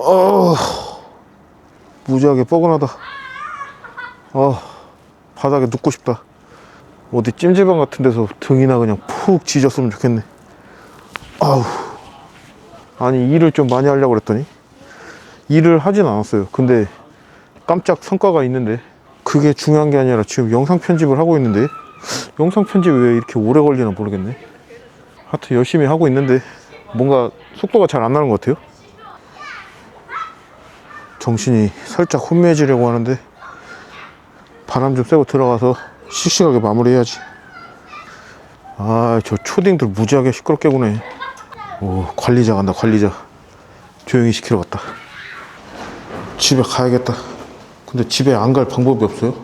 어, 무지하게 뻐근하다. 어, 바닥에 눕고 싶다. 어디 찜질방 같은 데서 등이나 그냥 푹 지졌으면 좋겠네. 아우. 아니, 일을 좀 많이 하려고 그랬더니, 일을 하진 않았어요. 근데 깜짝 성과가 있는데, 그게 중요한 게 아니라 지금 영상 편집을 하고 있는데, 영상 편집이 왜 이렇게 오래 걸리나 모르겠네. 하여튼 열심히 하고 있는데, 뭔가 속도가 잘 안 나는 것 같아요. 정신이 살짝 혼미해지려고 하는데 바람 좀 쐬고 들어가서 씩씩하게 마무리해야지. 아 저 초딩들 무지하게 시끄럽게 구네. 오 관리자 간다 관리자. 조용히 시키러 갔다. 집에 가야겠다. 근데 집에 안 갈 방법이 없어요.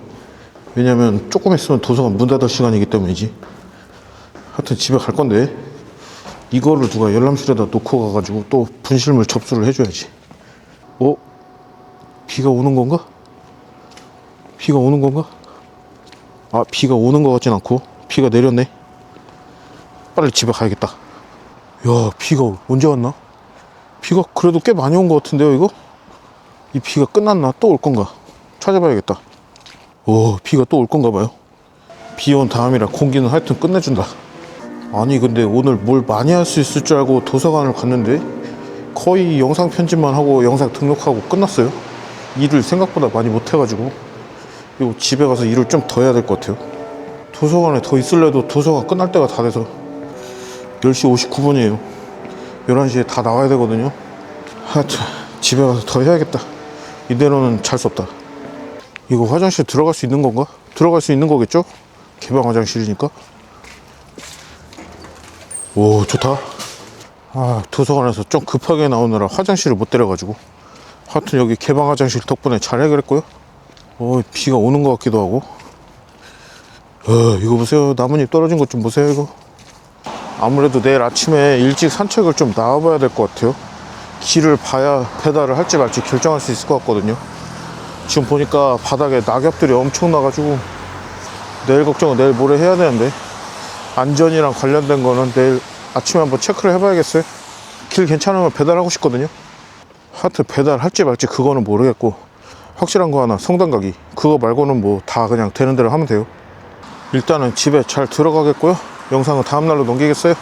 왜냐면 조금 있으면 도서관 문 닫을 시간이기 때문이지. 하여튼 집에 갈 건데 이거를 누가 열람실에다 놓고 가가지고 또 분실물 접수를 해줘야지. 어? 비가 오는 건가? 비가 오는 건가? 아, 비가 오는 것 같진 않고 비가 내렸네. 빨리 집에 가야겠다. 야, 비가 언제 왔나? 비가 그래도 꽤 많이 온 것 같은데요, 이거? 이 비가 끝났나? 또 올 건가? 찾아봐야겠다. 오, 비가 또 올 건가 봐요. 비 온 다음이라 공기는 하여튼 끝내준다. 아니, 근데 오늘 뭘 많이 할 수 있을 줄 알고 도서관을 갔는데 거의 영상 편집만 하고 영상 등록하고 끝났어요. 일을 생각보다 많이 못 해가지고 이거 집에 가서 일을 좀 더 해야 될 것 같아요. 도서관에 더 있을래도 도서가 끝날 때가 다 돼서 10시 59분이에요. 11시에 다 나와야 되거든요. 하여튼 집에 가서 더 해야겠다. 이대로는 잘 수 없다. 이거 화장실 들어갈 수 있는 건가? 들어갈 수 있는 거겠죠? 개방 화장실이니까. 오 좋다. 아 도서관에서 좀 급하게 나오느라 화장실을 못 데려가지고 하여튼 여기 개방 화장실 덕분에 잘 해결했고요. 어 비가 오는 것 같기도 하고. 어 이거 보세요. 나뭇잎 떨어진 것 좀 보세요 이거. 아무래도 내일 아침에 일찍 산책을 좀 나와봐야 될 것 같아요. 길을 봐야 배달을 할지 말지 결정할 수 있을 것 같거든요. 지금 보니까 바닥에 낙엽들이 엄청 나가지고 내일 걱정은 내일 모레 해야 되는데 안전이랑 관련된 거는 내일 아침에 한번 체크를 해봐야겠어요. 길 괜찮으면 배달하고 싶거든요 하여튼 배달 할지 말지 그거는 모르겠고 확실한 거 하나 성당 가기. 그거 말고는 뭐 다 그냥 되는 대로 하면 돼요. 일단은 집에 잘 들어가겠고요. 영상은 다음날로 넘기겠어요.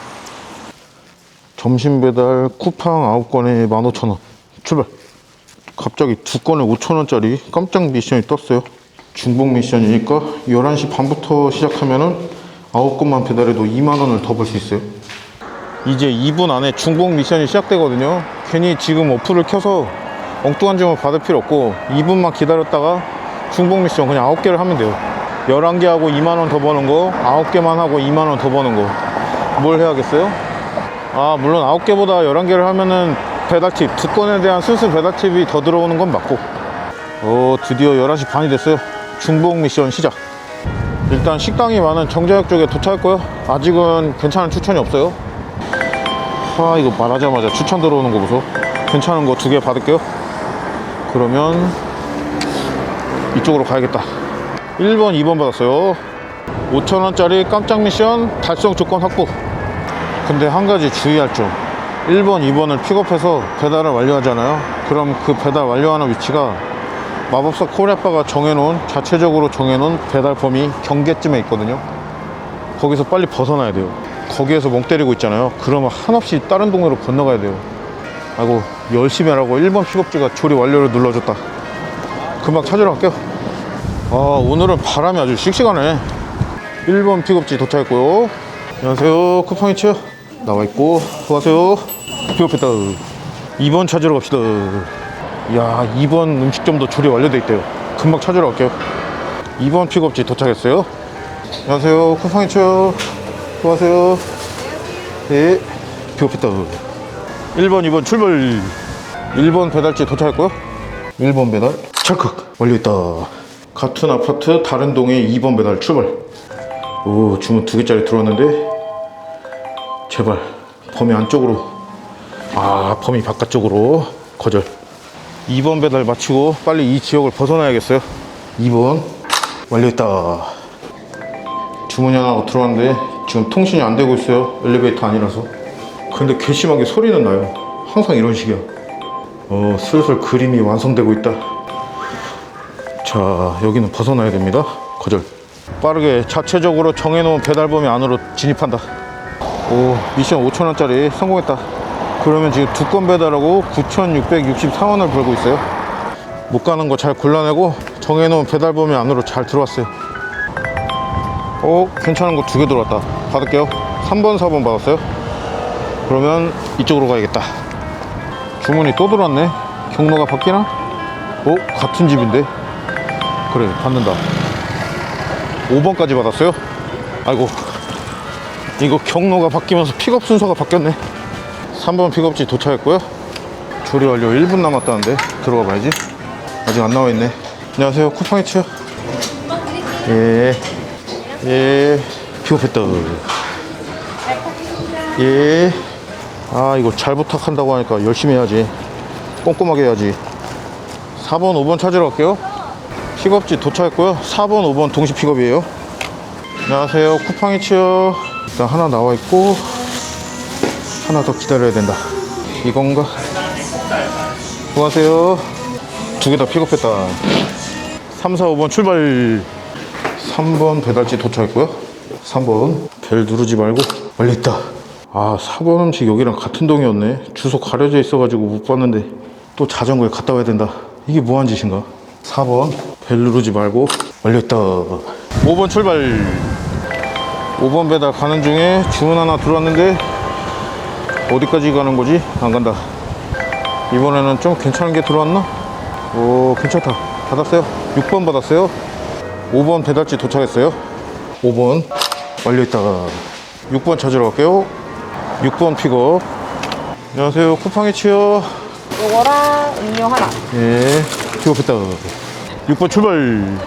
점심 배달 쿠팡 9건에 15,000원. 출발. 갑자기 두 건에 5,000원짜리 깜짝 미션이 떴어요. 중복 미션이니까 11시 반부터 시작하면은 9건만 배달해도 2만원을 더 벌 수 있어요. 이제 2분 안에 중복 미션이 시작되거든요. 괜히 지금 어플을 켜서 엉뚱한 주문 받을 필요 없고 2분만 기다렸다가 중복 미션 그냥 9개를 하면 돼요. 11개 하고 2만원 더 버는 거, 9개만 하고 2만원 더 버는 거. 뭘 해야겠어요? 아, 물론 9개보다 11개를 하면은 배달팁, 두 건에 대한 순수 배달팁이 더 들어오는 건 맞고. 어, 드디어 11시 반이 됐어요. 중복 미션 시작. 일단 식당이 많은 정자역 쪽에 도착했고요. 아직은 괜찮은 추천이 없어요. 아 이거 말하자마자 추천 들어오는 거 보소. 괜찮은 거 두 개 받을게요. 그러면 이쪽으로 가야겠다. 1번 2번 받았어요. 5천원짜리 깜짝 미션 달성 조건 확보. 근데 한 가지 주의할 점. 1번 2번을 픽업해서 배달을 완료하잖아요. 그럼 그 배달 완료하는 위치가 마법사 코리아빠가 정해놓은 자체적으로 정해놓은 배달 범위 경계쯤에 있거든요. 거기서 빨리 벗어나야 돼요 거기에서 멍 때리고 있잖아요. 그러면 한없이 다른 동네로 건너가야 돼요. 아이고 열심히 하라고. 1번 픽업지가 조리 완료를 눌러줬다. 금방 찾으러 갈게요. 아 오늘은 바람이 아주 씩씩하네. 1번 픽업지 도착했고요. 안녕하세요. 쿠팡이츠요 나와있고 수고하세요. 픽업했다. 2번 찾으러 갑시다. 이야 2번 음식점도 조리 완료돼 있대요. 금방 찾으러 갈게요. 2번 픽업지 도착했어요. 안녕하세요. 쿠팡이츠요 수고하세요. 네. 픽업했다. 1번, 2번 출발. 1번 배달지 도착했고요. 1번 배달 찰칵 완료했다. 같은 아파트 다른 동에 2번 배달 출발. 오 주문 두 개짜리 들어왔는데 제발 범위 안쪽으로 아 범위 바깥쪽으로 거절 2번 배달 마치고 빨리 이 지역을 벗어나야겠어요 2번 완료했다 주문이 하나 들어왔는데 지금 통신이 안 되고 있어요 엘리베이터 아니라서 근데 괘씸하게 소리는 나요 항상 이런 식이야 어, 슬슬 그림이 완성되고 있다. 자, 여기는 벗어나야 됩니다. 거절. 빠르게 자체적으로 정해놓은 배달 범위 안으로 진입한다. 오, 미션 5천원짜리 성공했다. 그러면 지금 두 건 배달하고 9,664원을 벌고 있어요. 못 가는 거 잘 골라내고 정해놓은 배달 범위 안으로 잘 들어왔어요. 오, 괜찮은 거 두 개 들어왔다. 받을게요. 3번, 4번 받았어요. 그러면 이쪽으로 가야겠다. 주문이 또 들어왔네. 경로가 바뀌나? 오, 같은 집인데. 그래, 받는다. 5번까지 받았어요. 아이고, 이거 경로가 바뀌면서 픽업 순서가 바뀌었네. 3번 픽업지 도착했고요. 조리 완료 1분 남았다는데 들어가 봐야지. 아직 안 나와 있네. 안녕하세요, 쿠팡이츠요. 예, 예, 픽업했다. 예. 아, 이거 잘 부탁한다고 하니까 열심히 해야지. 꼼꼼하게 해야지. 4번, 5번 찾으러 갈게요. 픽업지 도착했고요. 4번, 5번 동시 픽업이에요. 안녕하세요. 쿠팡이츠요. 일단 하나 나와 있고, 하나 더 기다려야 된다. 이건가? 수고하세요. 두 개 다 픽업했다. 3, 4, 5번 출발. 3번 배달지 도착했고요. 3번 벨 누르지 말고 멀리 있다. 아 4번 음식 여기랑 같은 동이었네. 주소 가려져 있어가지고 못 봤는데 또 자전거에 갔다 와야 된다. 이게 뭐한 짓인가? 4번 벨 누르지 말고 멀리 있다. 5번 출발. 5번 배달 가는 중에 주문 하나 들어왔는데 어디까지 가는 거지? 안 간다. 이번에는 좀 괜찮은 게 들어왔나? 오 괜찮다. 받았어요. 6번 받았어요. 5번 배달지 도착했어요. 5번 완료했다가 6번 찾으러 갈게요. 6번 픽업. 안녕하세요. 쿠팡이치요. 요거랑 음료 하나. 예, 픽업했다. 6번 출발.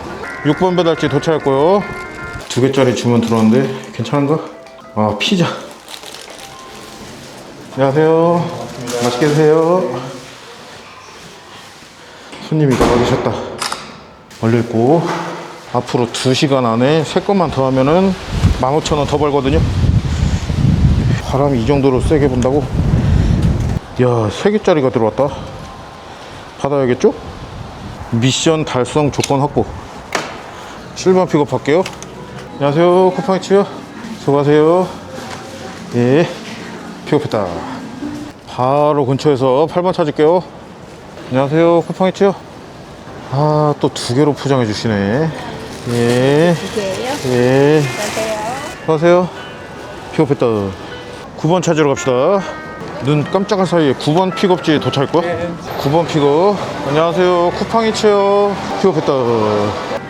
6번 배달지 도착했고요. 두 개짜리 주문 들어왔는데 괜찮은가? 아 피자. 안녕하세요. 맛있게 드세요. 손님이 나와 계셨다. 올려있고 앞으로 2시간 안에 3건만 더 하면은 15,000원 더 벌거든요. 바람이 이 정도로 세게 분다고? 야, 3개짜리가 들어왔다. 받아야겠죠? 미션 달성 조건 확보. 7번 픽업할게요. 안녕하세요. 쿠팡이치요. 수고하세요. 예. 픽업했다. 바로 근처에서 8번 찾을게요. 안녕하세요. 쿠팡이치요. 아, 또 두 개로 포장해 주시네. 예. 이게요. 예. 안녕하세요. 안녕하세요. 픽업했다. 9번 찾으러 갑시다. 눈 깜짝할 사이에 9번 픽업지에 도착했고. 9번 픽업. 안녕하세요. 쿠팡이치요. 픽업했다.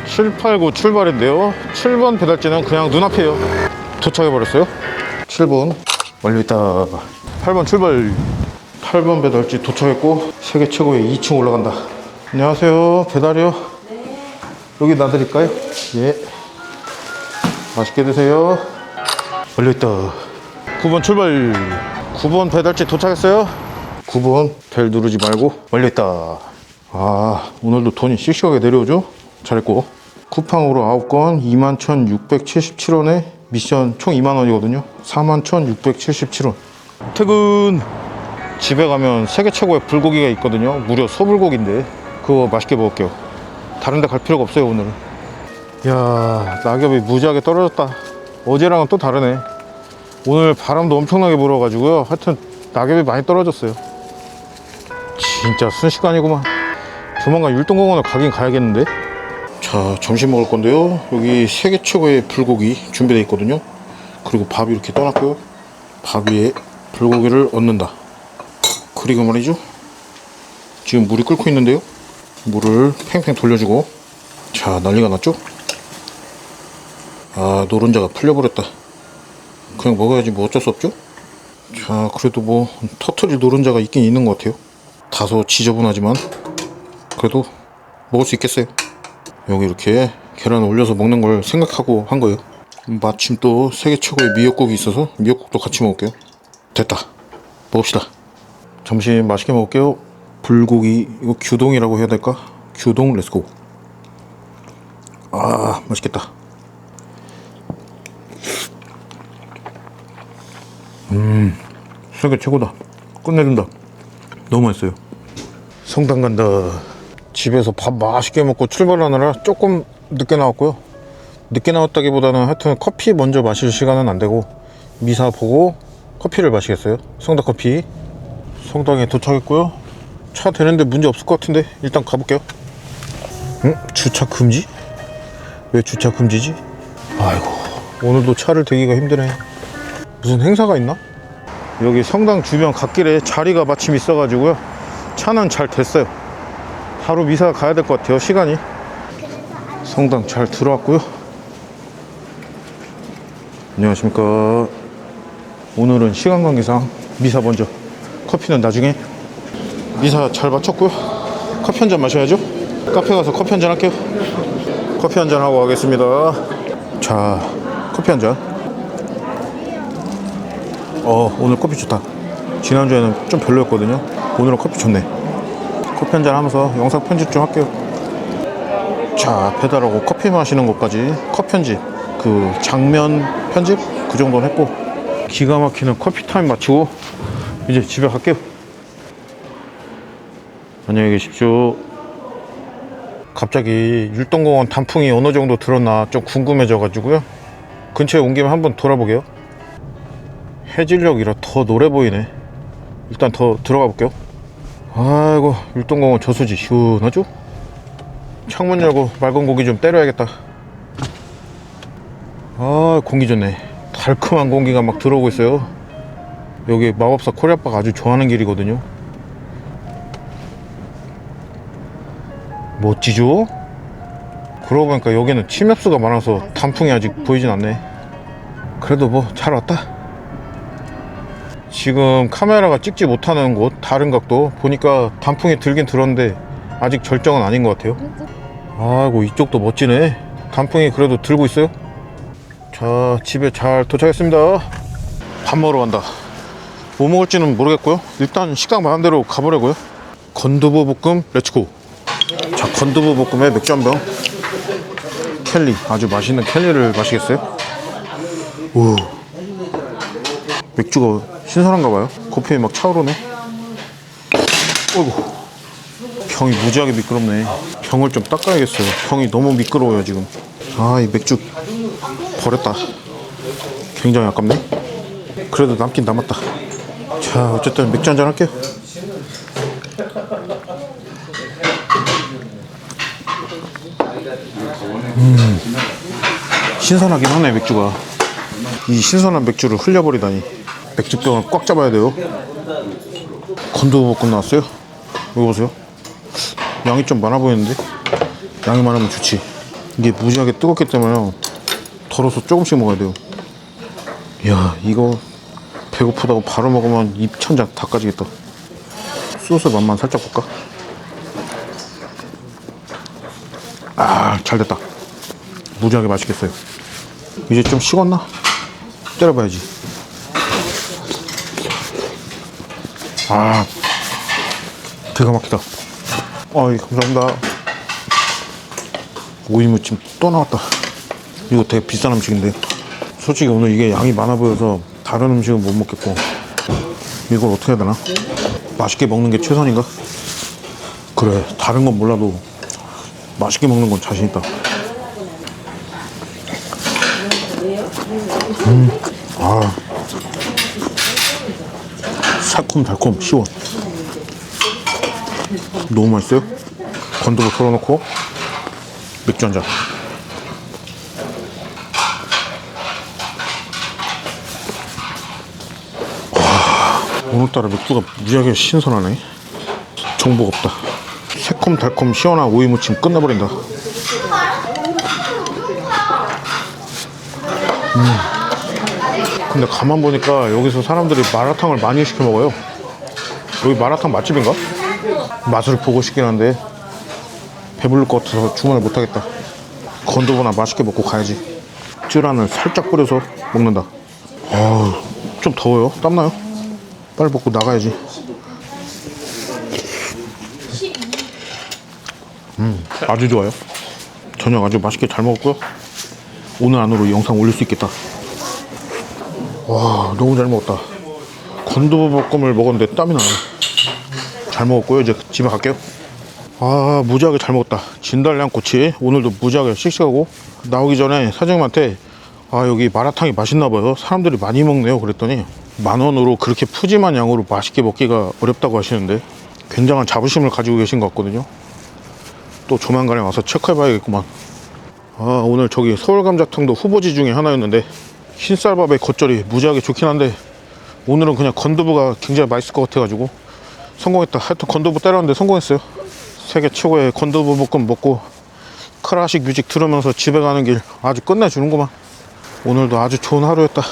789 출발인데요. 7번 배달지는 그냥 눈앞이에요. 도착해버렸어요. 7번 완료했다. 8번 출발. 8번 배달지 도착했고 세계 최고의 2층 올라간다. 안녕하세요. 배달이요. 여기 놔드릴까요? 예. 맛있게 드세요. 완료했다. 9번 출발. 9번 배달지 도착했어요. 9번 벨 누르지 말고 완료했다. 아, 오늘도 돈이 씩씩하게 내려오죠? 잘했고. 쿠팡으로 9건 21,677원에 미션 총 2만원이거든요. 41,677원. 퇴근. 집에 가면 세계 최고의 불고기가 있거든요. 무려 소불고기인데 그거 맛있게 먹을게요. 다른 데 갈 필요가 없어요, 오늘은. 야 낙엽이 무지하게 떨어졌다. 어제랑은 또 다르네. 오늘 바람도 엄청나게 불어가지고요. 하여튼 낙엽이 많이 떨어졌어요. 진짜 순식간이구만. 조만간 율동공원을 가긴 가야겠는데? 자 점심 먹을 건데요. 여기 세계 최고의 불고기 준비되어 있거든요. 그리고 밥 이렇게 떠놨고요. 밥 위에 불고기를 얹는다. 그리고 말이죠. 지금 물이 끓고 있는데요 물을 팽팽 돌려주고. 자 난리가 났죠? 아 노른자가 풀려버렸다. 그냥 먹어야지 뭐 어쩔 수 없죠? 자 그래도 뭐 터트릴 노른자가 있긴 있는 것 같아요. 다소 지저분하지만 그래도 먹을 수 있겠어요. 여기 이렇게 계란 올려서 먹는 걸 생각하고 한 거예요. 마침 또 세계 최고의 미역국이 있어서 미역국도 같이 먹을게요. 됐다. 먹읍시다. 점심 맛있게 먹을게요 불고기 이거 규동이라고 해야 될까 규동 렛츠고 아 맛있겠다 음 세계 최고다 끝내준다 너무 맛있어요 성당 간다. 집에서 밥 맛있게 먹고 출발하느라 조금 늦게 나왔고요. 늦게 나왔다기보다는 하여튼 커피 먼저 마실 시간은 안 되고 미사 보고 커피를 마시겠어요. 성당 커피. 성당에 도착했고요. 차 되는데 문제 없을 것 같은데 일단 가볼게요. 응? 주차 금지? 왜 주차 금지지? 아이고 오늘도 차를 대기가 힘드네. 무슨 행사가 있나? 여기 성당 주변 갓길에 자리가 마침 있어 가지고요. 차는 잘 됐어요. 바로 미사 가야 될 것 같아요. 시간이. 성당 잘 들어왔고요. 안녕하십니까. 오늘은 시간 관계상 미사 먼저. 커피는 나중에. 미사 잘 마쳤고요. 커피 한 잔 마셔야죠. 카페 가서 커피 한 잔 할게요. 커피 한 잔 하고 가겠습니다. 자, 커피 한 잔. 어, 오늘 커피 좋다. 지난주에는 좀 별로였거든요. 오늘은 커피 좋네. 커피 한 잔 하면서 영상 편집 좀 할게요. 자, 배달하고 커피 마시는 것까지 컷 편집, 그 장면 편집 그 정도는 했고 기가 막히는 커피 타임 마치고 이제 집에 갈게요. 안녕히 계십시오. 갑자기 율동공원 단풍이 어느 정도 들었나 좀 궁금해져가지고요. 근처에 온 김에 한번 돌아보게요. 해질녘이라 더 노래 보이네. 일단 더 들어가 볼게요. 아이고 율동공원 저수지 시원하죠? 창문 열고 맑은 공기 좀 때려야겠다. 아 공기 좋네. 달콤한 공기가 막 들어오고 있어요. 여기 마법사 코리아빠가 아주 좋아하는 길이거든요. 멋지죠? 그러고 보니까 여기는 침엽수가 많아서 단풍이 아직 보이진 않네. 그래도 뭐 잘 왔다. 지금 카메라가 찍지 못하는 곳 다른 각도 보니까 단풍이 들긴 들었는데 아직 절정은 아닌 것 같아요. 아이고 이쪽도 멋지네. 단풍이 그래도 들고 있어요? 자 집에 잘 도착했습니다. 밥 먹으러 간다. 뭐 먹을지는 모르겠고요. 일단 식당 마음대로 가보려고요. 건두부 볶음 렛츠고 자 건두부 볶음에 맥주 한병 켈리 아주 맛있는 켈리를 마시겠어요 오 맥주가 신선한가 봐요. 코피에 막 차오르네. 어이구. 병이 무지하게 미끄럽네. 병을 좀 닦아야겠어요. 병이 너무 미끄러워요, 지금. 아, 이 맥주 버렸다. 굉장히 아깝네. 그래도 남긴 남았다. 자, 어쨌든 맥주 한잔 할게요. 음, 신선하긴 하네, 맥주가. 이 신선한 맥주를 흘려버리다니. 맥주병을 꽉 잡아야 돼요. 건두볶음 나왔어요? 이거 보세요. 양이 좀 많아 보이는데? 양이 많으면 좋지. 이게 무지하게 뜨겁기 때문에 덜어서 조금씩 먹어야 돼요. 이야 이거 배고프다고 바로 먹으면 입 천장 다 까지겠다. 소스 맛만 살짝 볼까 아 잘 됐다 무지하게 맛있겠어요 이제 좀 식었나? 때려봐야지. 아, 기가 막히다. 어이, 감사합니다. 오이무침 또 나왔다. 이거 되게 비싼 음식인데. 솔직히 오늘 이게 양이 많아 보여서 다른 음식은 못 먹겠고. 이걸 어떻게 해야 되나? 맛있게 먹는 게 최선인가? 그래, 다른 건 몰라도 맛있게 먹는 건 자신 있다. 아. 새콤달콤 시원. 너무 맛있어요? 건두부 털어놓고 맥주 한잔. 오늘따라 맥주가 무지하게 신선하네. 정보가 없다 새콤달콤 시원한 오이무침 끝나버린다 근데 가만 보니까 여기서 사람들이 마라탕을 많이 시켜 먹어요. 여기 마라탕 맛집인가? 맛을 보고 싶긴 한데 배부를 것 같아서 주문을 못 하겠다. 건두부나 맛있게 먹고 가야지. 쯔란을 살짝 뿌려서 먹는다. 아우, 좀 더워요. 땀나요? 빨리 먹고 나가야지. 아주 좋아요. 저녁 아주 맛있게 잘 먹었고요. 오늘 안으로 영상 올릴 수 있겠다. 와 너무 잘 먹었다 건두부 볶음을 먹었는데 땀이 나네 잘 먹었고요. 이제 집에 갈게요. 아 무지하게 잘 먹었다. 진달량꼬치 오늘도 무지하게 씩씩하고 나오기 전에 사장님한테 아 여기 마라탕이 맛있나 봐요. 사람들이 많이 먹네요. 그랬더니 만 원으로 그렇게 푸짐한 양으로 맛있게 먹기가 어렵다고 하시는데 굉장한 자부심을 가지고 계신 것 같거든요. 또 조만간에 와서 체크해봐야겠구만. 아 오늘 저기 서울감자탕도 후보지 중에 하나였는데 흰쌀밥에 겉절이 무지하게 좋긴 한데 오늘은 그냥 건두부가 굉장히 맛있을 것 같아가지고 성공했다. 하여튼 건두부 때렸는데 성공했어요. 세계 최고의 건두부 볶음 먹고 클래식 뮤직 들으면서 집에 가는 길 아주 끝내주는구만. 오늘도 아주 좋은 하루였다.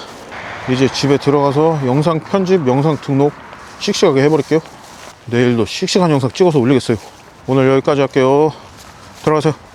이제 집에 들어가서 영상 편집, 영상 등록 씩씩하게 해버릴게요. 내일도 씩씩한 영상 찍어서 올리겠어요. 오늘 여기까지 할게요. 들어가세요.